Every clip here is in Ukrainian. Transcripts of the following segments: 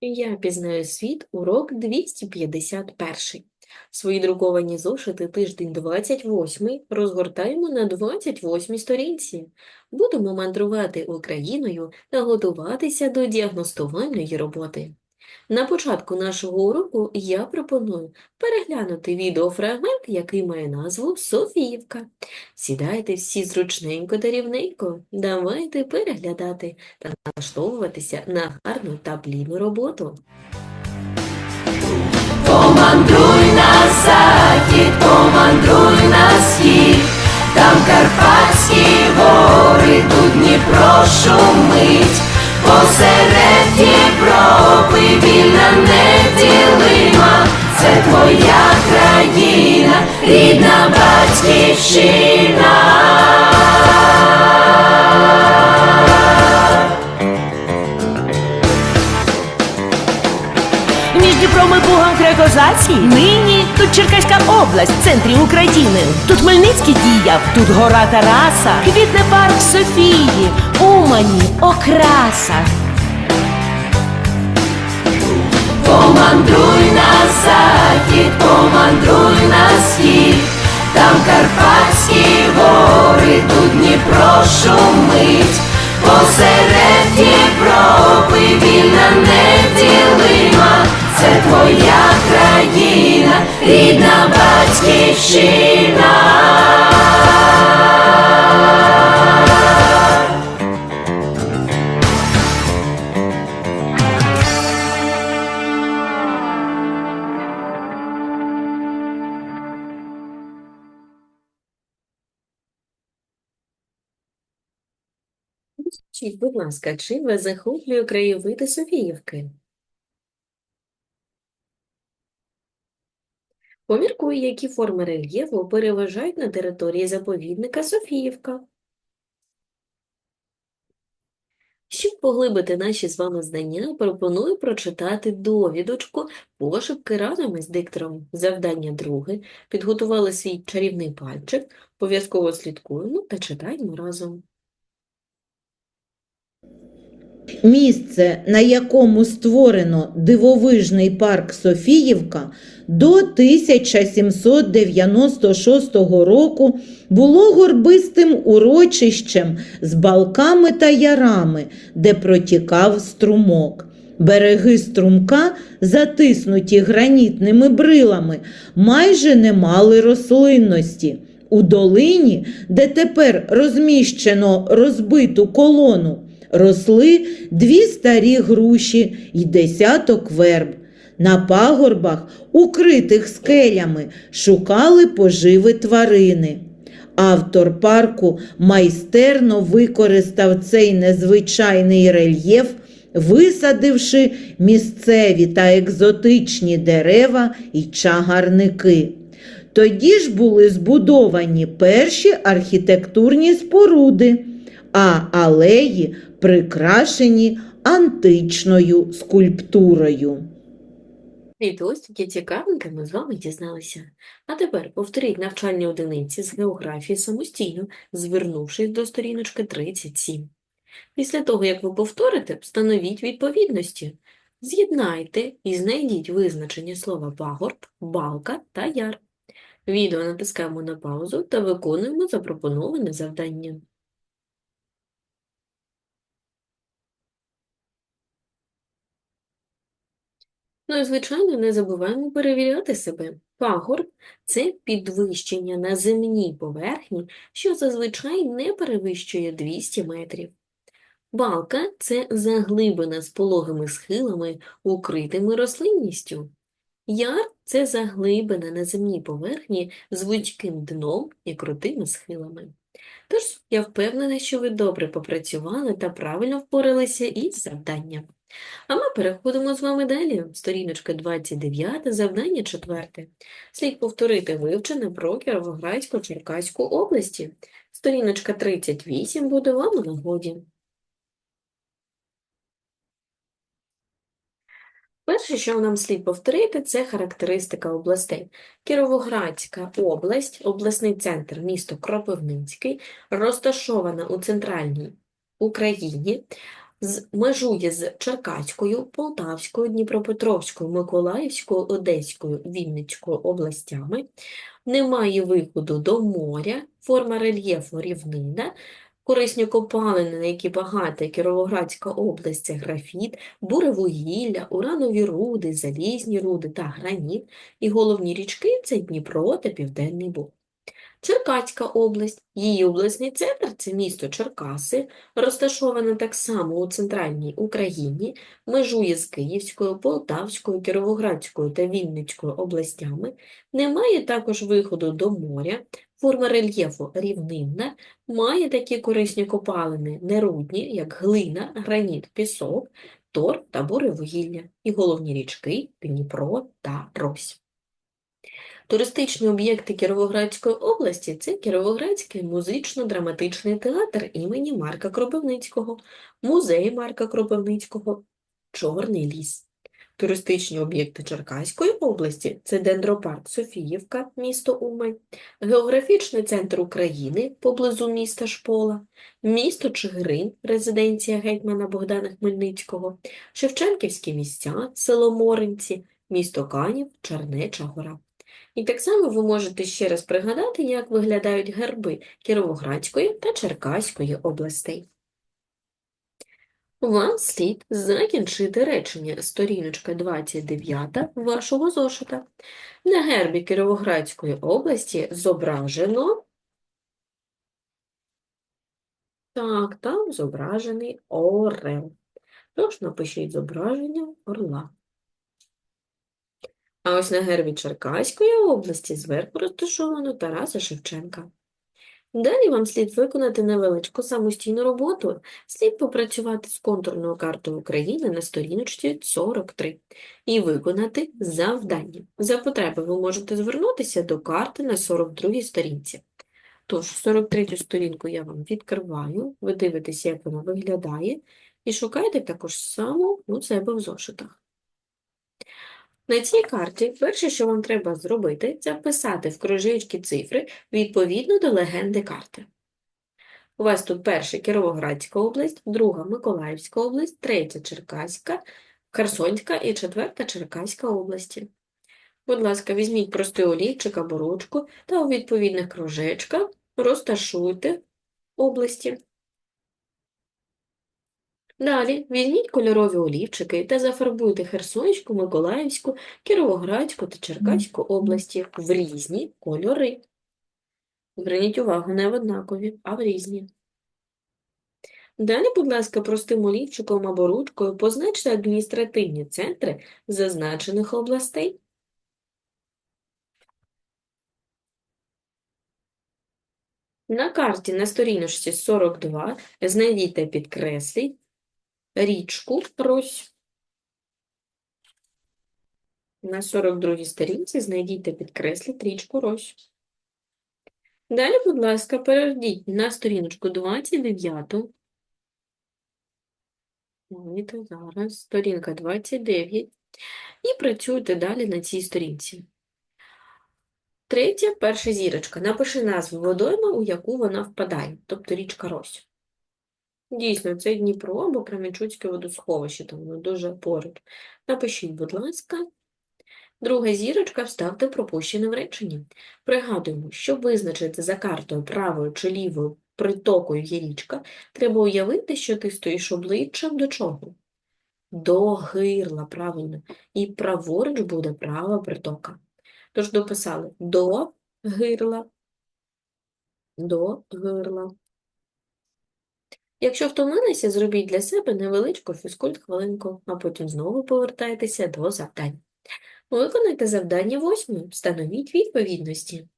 Я пізнаю світ, урок 251. Свої друковані зошити тиждень 28 розгортаємо на 28 сторінці. Будемо мандрувати Україною та готуватися до діагностувальної роботи. На початку нашого уроку я пропоную переглянути відеофрагмент, який має назву Софіївка. Сідайте всі зручненько та рівненько. Давайте переглядати та налаштовуватися на гарну та плідну роботу. Помандруй на захід, помандруй на схід, там Карпатські гори, тут Дніпро шумить, посеред Європи вільна неділима, це твоя країна, рідна батьківщина. Між Дніпром і Бугом Крекозацький Нині тут Черкаська область в центрі України. Тут Хмельницький діяв, тут гора Тараса, квітне парк Софії, Умані, Окраса. Помандруй на захід, помандруй на схід, там Карпатські гори, тут Дніпро шумить, посеред Європи вільна неділима, це твоя країна, рідна батьківщина. Будь ласка, чим вас захоплює краєвиди Софіївки? Поміркуй, які форми рельєфу переважають на території заповідника Софіївка. Щоб поглибити наші з вами знання, пропоную прочитати довідочку пошепки разом із диктором. Завдання друге. Підготували свій чарівний пальчик. Обов'язково слідкуємо та читаємо разом. Місце, на якому створено дивовижний парк Софіївка, до 1796 року було горбистим урочищем з балками та ярами, де протікав струмок. Береги струмка, затиснуті гранітними брилами, майже не мали рослинності. У долині, де тепер розміщено розбиту колону, росли дві старі груші й десяток верб. На пагорбах, укритих скелями, шукали поживи тварини. Автор парку майстерно використав цей незвичайний рельєф, висадивши місцеві та екзотичні дерева і чагарники. Тоді ж були збудовані перші архітектурні споруди, а алеї прикрашені античною скульптурою. Від ось такі цікавинки ми з вами дізналися. А тепер повторіть навчальні одиниці з географії самостійно, звернувшись до сторіночки 37. Після того, як ви повторите, встановіть відповідності. З'єднайте і знайдіть визначення слова пагорб, балка та яр. Відео натискаємо на паузу та виконуємо запропоноване завдання. Ну і, звичайно, не забуваємо перевіряти себе. Пагорб – це підвищення на земній поверхні, що зазвичай не перевищує 200 метрів. Балка – це заглибина з пологими схилами, укритими рослинністю. Яр – це заглибина на земній поверхні з вузьким дном і крутими схилами. Тож, я впевнена, що ви добре попрацювали та правильно впоралися із завданням. А ми переходимо з вами далі. Сторіночка 29, завдання 4. Слід повторити вивчене про Кіровоградсько-Черкаську області. Сторіночка 38 буде вам у нагоді. Перше, що нам слід повторити, це характеристика областей. Кіровоградська область, обласний центр, місто Кропивницький, розташована у центральній Україні, межує з Черкаською, Полтавською, Дніпропетровською, Миколаївською, Одеською, Вінницькою областями, не має виходу до моря, форма рельєфу рівнина, корисні копалини, на які багата Кіровоградська область, це графіт, буревугілля, уранові руди, залізні руди та граніт, і головні річки – це Дніпро та Південний Буг. Черкаська область, її обласний центр – це місто Черкаси, розташоване так само у центральній Україні, межує з Київською, Полтавською, Кіровоградською та Вінницькою областями, не має також виходу до моря, форма рельєфу рівнинна, має такі корисні копалини нерудні, як глина, граніт, пісок, тор та буревугілля, і головні річки – Дніпро та Рось. Туристичні об'єкти Кіровоградської області – це Кіровоградський музично-драматичний театр імені Марка Кропивницького, музей Марка Кропивницького, Чорний ліс. Туристичні об'єкти Черкаської області – це дендропарк Софіївка, місто Умань, географічний центр України поблизу міста Шпола, місто Чигирин, резиденція гетьмана Богдана Хмельницького, Шевченківські місця, село Моринці, місто Канів, Чернеча гора. І так само ви можете ще раз пригадати, як виглядають герби Кіровоградської та Черкаської областей. Вам слід закінчити речення сторіночка 29 вашого зошита. На гербі Кіровоградської області зображено так, там зображений орел. Тож напишіть зображення орла. А ось на гербі Черкаської області зверху розташовано Тараса Шевченка. Далі вам слід виконати невеличку самостійну роботу. Слід попрацювати з контурною картою України на сторіночці 43 і виконати завдання. За потреби ви можете звернутися до карти на 42 сторінці. Тож, 43 сторінку я вам відкриваю, ви дивитеся, як вона виглядає, і шукайте також саму у себе в зошитах. На цій карті перше, що вам треба зробити, це вписати в кружечки цифри відповідно до легенди карти. У вас тут перша Кіровоградська область, друга Миколаївська область, третя Черкаська, Херсонська і четверта Черкаська області. Будь ласка, візьміть простий олівчик або ручку та у відповідних кружечках розташуйте області. Далі візьміть кольорові олівчики та зафарбуйте Херсонську, Миколаївську, Кіровоградську та Черкаську області в різні кольори. Зверніть увагу, не в однакові, а в різні. Далі, будь ласка, простим олівчиком або ручкою позначте адміністративні центри зазначених областей. На карті на сторіночці 42 знайдіть та підкресліть річку Рось. На 42-й сторінці знайдіть та підкресліть річку Рось. Далі, будь ласка, перейдіть на сторіночку 29. Ой, зараз сторінка 29. І працюйте далі на цій сторінці. Третя, перша зірочка. Напиши назву водойми, у яку вона впадає, тобто річка Рось. Дійсно, це Дніпро або Кременчуцьке водосховище, тому воно дуже поруч. Напишіть, будь ласка. Друга зірочка вставте пропущене в реченні. Пригадуємо, щоб визначити за картою правою чи лівою притокою є річка, треба уявити, що ти стоїш обличчям до чого? До гирла, правильно. І праворуч буде права притока. Тож дописали до гирла, до гирла. Якщо втомилися, зробіть для себе невеличку фізкульт-хвилинку, а потім знову повертайтеся до завдань. Виконайте завдання восьме, встановіть відповідності.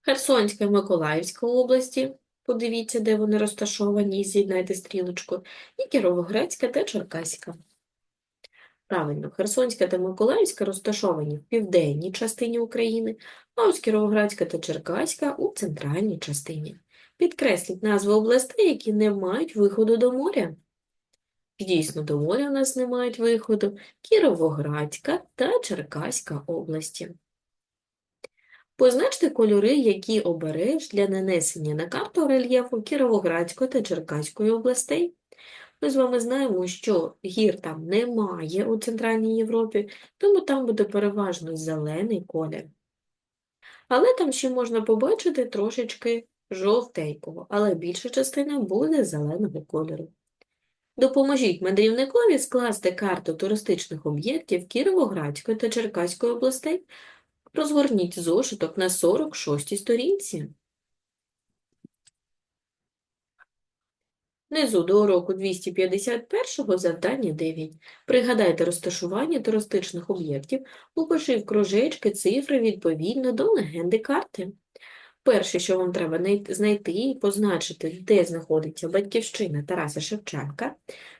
Херсонська і Миколаївська області, подивіться, де вони розташовані, і з'єднайте стрілочку, і Кіровоградська та Черкаська. Правильно, Херсонська та Миколаївська розташовані в південній частині України, а ось Кіровоградська та Черкаська у центральній частині. Підкресліть назви областей, які не мають виходу до моря. Дійсно, до моря у нас не мають виходу Кіровоградська та Черкаська області. Позначте кольори, які обереш для нанесення на карту рельєфу Кіровоградської та Черкаської областей. Ми з вами знаємо, що гір там немає у Центральній Європі, тому там буде переважно зелений колір. Але там ще можна побачити трошечки жовтенького, але більша частина буде зеленого кольору. Допоможіть мандрівникові скласти карту туристичних об'єктів Кіровоградської та Черкаської областей. Розгорніть зошиток на 46 сторінці. Внизу до уроку 251 завдання 9. Пригадайте розташування туристичних об'єктів, упиши в кружечки цифри відповідно до легенди карти. Перше, що вам треба знайти і позначити, де знаходиться батьківщина Тараса Шевченка.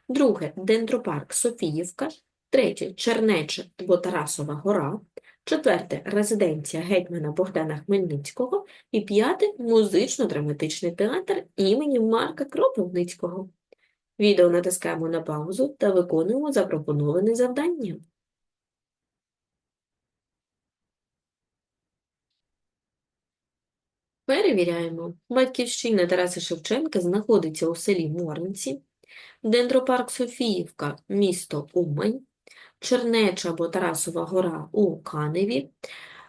Друге – дендропарк Софіївка. Третє – Чернеча або Тарасова гора. Четверте – резиденція гетьмана Богдана Хмельницького. І п'яте – музично-драматичний театр імені Марка Кропивницького. Відео натискаємо на паузу та виконуємо запропоноване завдання. Перевіряємо. Батьківщина Тараса Шевченка знаходиться у селі Морниці, Дендропарк Софіївка, місто Умань, Чернеча або Тарасова гора у Каневі,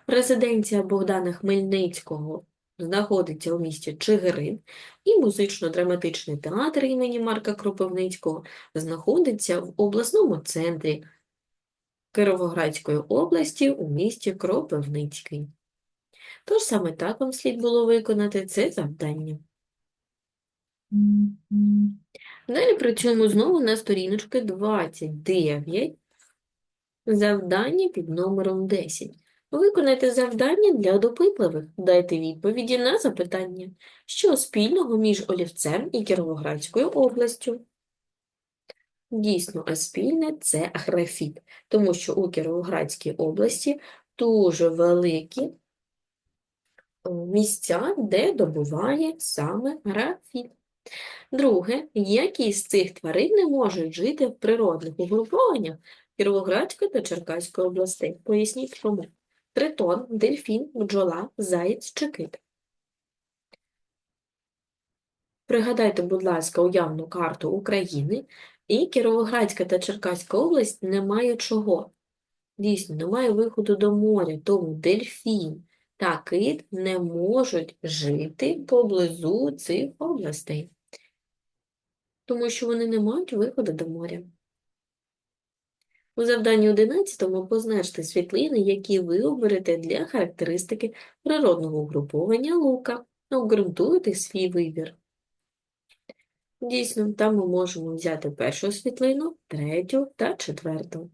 резиденція Богдана Хмельницького знаходиться у місті Чигирин, і музично-драматичний театр імені Марка Кропивницького знаходиться в обласному центрі Кіровоградської області у місті Кропивницький. Тож саме так вам слід було виконати це завдання. Далі працюємо знову на сторіночці 29, завдання під номером 10. Виконайте завдання для допитливих. Дайте відповіді на запитання, що спільного між олівцем і Кіровоградською областю. Дійсно, а спільне – це графіт, тому що у Кіровоградській області дуже великі місця, де добуває саме графіт. Друге, які з цих тварин не можуть жити в природних угрупованнях Кіровоградської та Черкаської областей? Поясніть чому. Тритон, дельфін, бджола, заєць чи кит. Пригадайте, будь ласка, уявну карту України, і Кіровоградська та Черкаська область не має чого. Дійсно, немає виходу до моря, тому дельфін та кит не можуть жити поблизу цих областей, тому що вони не мають виходу до моря. У завданні 11 позначте світлини, які ви оберете для характеристики природного угруповання лука. Обґрунтуйте свій вибір. Дійсно, там ми можемо взяти першу світлину, третю та четверту.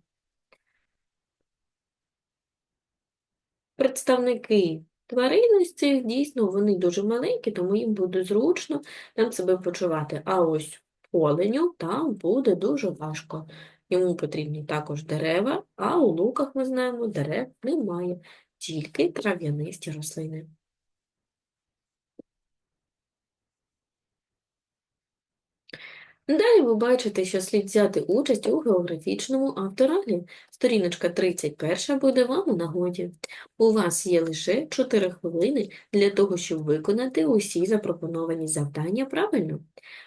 Представники тварин з цих дійсно вони дуже маленькі, тому їм буде зручно там себе почувати. А ось оленю там буде дуже важко. Йому потрібні також дерева, а у луках, ми знаємо, дерев немає, тільки трав'янисті рослини. Далі ви бачите, що слід взяти участь у географічному автораглі. Сторіночка 31 буде вам у нагоді. У вас є лише 4 хвилини для того, щоб виконати усі запропоновані завдання правильно.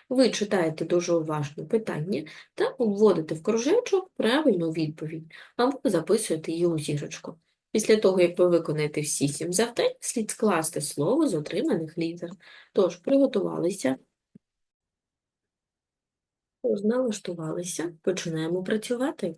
Ви читаєте дуже уважно питання та обводите в кружечок правильну відповідь, або записуєте її у зірочку. Після того, як ви виконаєте всі сім завдань, слід скласти слово з отриманих літер. Тож, приготувалися. Налаштувалися, починаємо працювати.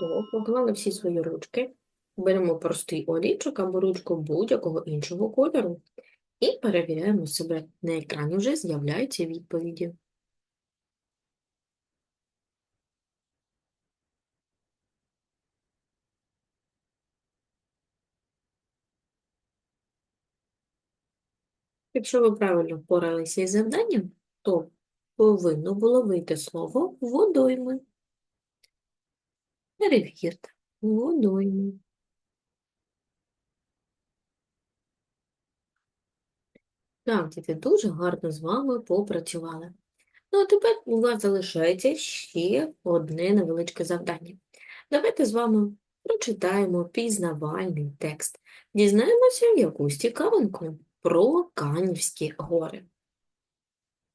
То поклали всі свої ручки. Беремо простий олівчик або ручку будь-якого іншого кольору і перевіряємо себе. На екрані вже з'являються відповіді. Якщо ви правильно впоралися із завданням, то повинно було вийти слово водойми. Перевірте. Водойми. Так, діти, дуже гарно з вами попрацювали. Ну, а тепер у вас залишається ще одне невеличке завдання. Давайте з вами прочитаємо пізнавальний текст. Дізнаємося якусь цікавинку про Канівські гори.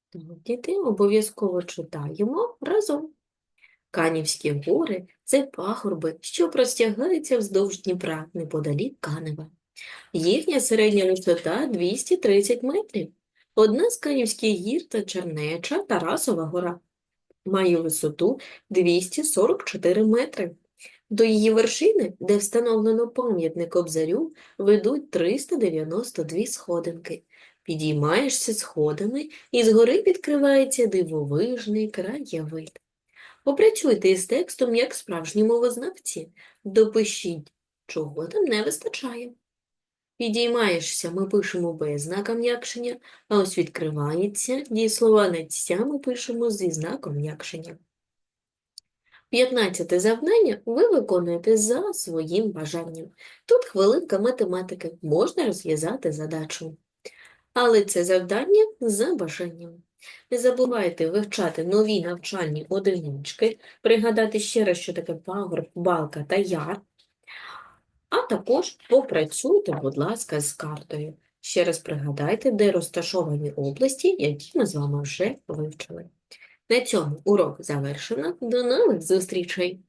Так, Діти, обов'язково читаємо разом. Канівські гори – це пагорби, що простягаються вздовж Дніпра неподалік Канева. Їхня середня висота 230 метрів. Одна з Канівських гір та Чернеча Тарасова гора має висоту 244 метри. До її вершини, де встановлено пам'ятник Кобзарю, ведуть 392 сходинки. Підіймаєшся сходами, і згори відкривається дивовижний краєвид. Попрацюйте із текстом як справжні мовознавці. Допишіть, чого там не вистачає. Підіймаєшся, ми пишемо без знака м'якшення, а ось відкривається, дієслова «надця» ми пишемо зі знаком м'якшення. П'ятнадцяте завдання ви виконуєте за своїм бажанням. Тут хвилинка математики, можна розв'язати задачу. Але це завдання за бажанням. Не забувайте вивчати нові навчальні одинички, пригадати ще раз, що таке пагорб, балка та яр, а також попрацюйте, будь ласка, з картою. Ще раз пригадайте, де розташовані області, які ми з вами вже вивчили. На цьому урок завершено. До нових зустрічей!